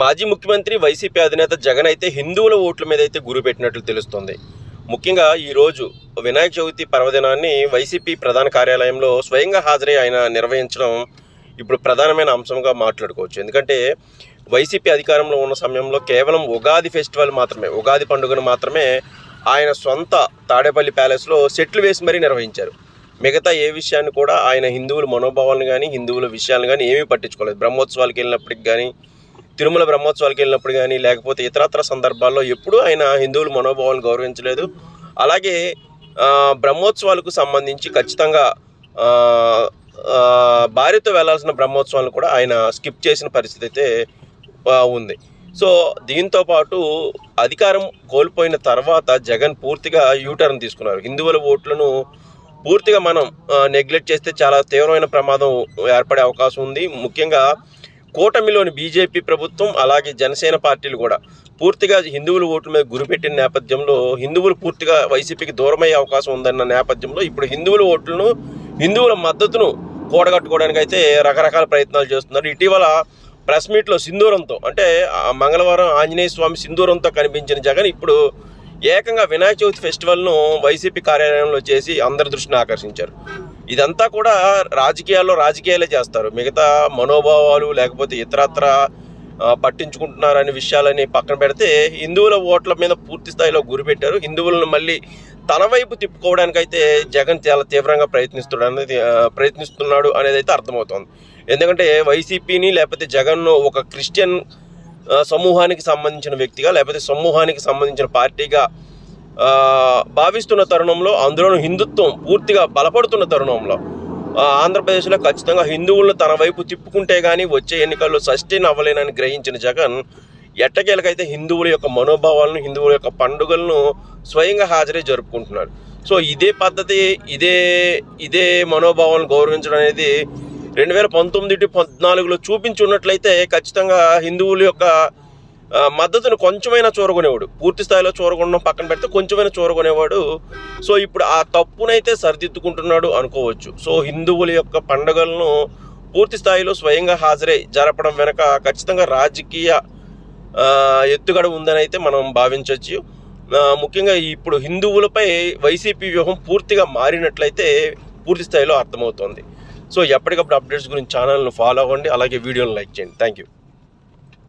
మాజీ ముఖ్యమంత్రి వైసీపీ అధినేత జగన్ అయితే హిందువుల ఓట్ల మీద అయితే గురిపెట్టినట్లు తెలుస్తోంది. ముఖ్యంగా ఈరోజు వినాయక చవితి పర్వదినాన్ని వైసీపీ ప్రధాన కార్యాలయంలో స్వయంగా హాజరై ఆయన నిర్వహించడం ఇప్పుడు ప్రధానమైన అంశంగా మాట్లాడుకోవచ్చు. ఎందుకంటే వైసీపీ అధికారంలో ఉన్న సమయంలో కేవలం ఉగాది ఫెస్టివల్ మాత్రమే ఉగాది పండుగను మాత్రమే ఆయన సొంత తాడేపల్లి ప్యాలెస్లో సెట్లు వేసి మరీ నిర్వహించారు. మిగతా ఏ విషయాన్ని కూడా ఆయన హిందువుల మనోభావాలను కానీ హిందువుల విషయాలను కానీ ఏమీ పట్టించుకోలేదు. బ్రహ్మోత్సవాలకు వెళ్ళినప్పటికి కానీ తిరుమల బ్రహ్మోత్సవాలకు వెళ్ళినప్పుడు కానీ లేకపోతే ఇతరత్ర సందర్భాల్లో ఎప్పుడూ ఆయన హిందువుల మనోభావాలను గౌరవించలేదు. అలాగే బ్రహ్మోత్సవాలకు సంబంధించి ఖచ్చితంగా భార్యతో వెళ్ళాల్సిన బ్రహ్మోత్సవాలను కూడా ఆయన స్కిప్ చేసిన పరిస్థితి అయితే ఉంది. సో దీంతో పాటు అధికారం కోల్పోయిన తర్వాత జగన్ పూర్తిగా యూటర్న్ తీసుకున్నారు. హిందువుల ఓట్లను పూర్తిగా మనం నెగ్లెక్ట్ చేస్తే చాలా తీవ్రమైన ప్రమాదం ఏర్పడే అవకాశం ఉంది. ముఖ్యంగా కూటమిలోని బీజేపీ ప్రభుత్వం అలాగే జనసేన పార్టీలు కూడా పూర్తిగా హిందువుల ఓట్ల మీద గురిపెట్టిన నేపథ్యంలో హిందువులు పూర్తిగా వైసీపీకి దూరమయ్యే అవకాశం ఉందన్న నేపథ్యంలో ఇప్పుడు హిందువుల ఓట్లను హిందువుల మద్దతును కూడగట్టుకోవడానికి అయితే రకరకాల ప్రయత్నాలు చేస్తున్నారు. ఇటీవల ప్రెస్ మీట్లో సింధూరంతో అంటే ఆ మంగళవారం ఆంజనేయ స్వామి సింధూరంతో కనిపించిన జగన్ ఇప్పుడు ఏకంగా వినాయక చవితి ఫెస్టివల్ను వైసీపీ కార్యాలయంలో చేసి అందరి దృష్టిని ఆకర్షించారు. ఇదంతా కూడా రాజకీయాల్లో రాజకీయాలే చేస్తారు. మిగతా మనోభావాలు లేకపోతే ఇతరత్ర పట్టించుకుంటున్నారనే విషయాలని పక్కన పెడితే హిందువుల ఓట్ల మీద పూర్తి స్థాయిలో గురిపెట్టారు హిందువులను మళ్ళీ తన వైపు తిప్పుకోవడానికైతే జగన్ చాలా తీవ్రంగా ప్రయత్నిస్తున్నాడు అనేది ప్రయత్నిస్తున్నాడు అనేది అయితే అర్థమవుతోంది. ఎందుకంటే వైసీపీని లేకపోతే జగన్ను ఒక క్రిస్టియన్ సమూహానికి సంబంధించిన వ్యక్తిగా లేకపోతే సమూహానికి సంబంధించిన పార్టీగా భావిస్తున్న తరుణంలో అందులోనూ హిందుత్వం పూర్తిగా బలపడుతున్న తరుణంలో ఆంధ్రప్రదేశ్లో ఖచ్చితంగా హిందువులను తన వైపు తిప్పుకుంటే కానీ వచ్చే ఎన్నికల్లో సస్టైన్ అవ్వలేనని గ్రహించిన జగన్ ఎట్టకేలకైతే హిందువుల యొక్క మనోభావాలను హిందువుల యొక్క పండుగలను స్వయంగా హాజరై జరుపుకుంటున్నారు సో ఇదే పద్ధతి ఇదే ఇదే మనోభావాలను గౌరవించడం అనేది రెండు వేల పంతొమ్మిది పద్నాలుగులో చూపించున్నట్లయితే ఖచ్చితంగా హిందువుల యొక్క మద్దతును కొంచెమైనా చూరగొనేవాడు. పూర్తి స్థాయిలో చూరగొనడం పక్కన పెడితే కొంచెమైనా చూరగొనేవాడు. సో ఇప్పుడు ఆ తప్పునైతే సరిదిద్దుకుంటున్నాడు అనుకోవచ్చు. సో హిందువుల యొక్క పండుగలను పూర్తి స్థాయిలో స్వయంగా హాజరై జరపడం వెనక ఖచ్చితంగా రాజకీయ ఎత్తుగడ ఉందని అయితే మనం భావించవచ్చు ముఖ్యంగా ఇప్పుడు హిందువులపై వైసీపీ వ్యూహం పూర్తిగా మారినట్లయితే పూర్తి స్థాయిలో అర్థమవుతోంది. సో ఎప్పటికప్పుడు అప్డేట్స్ గురించి ఛానల్ను ఫాలో అవ్వండి. అలాగే వీడియోని లైక్ చేయండి. Thank you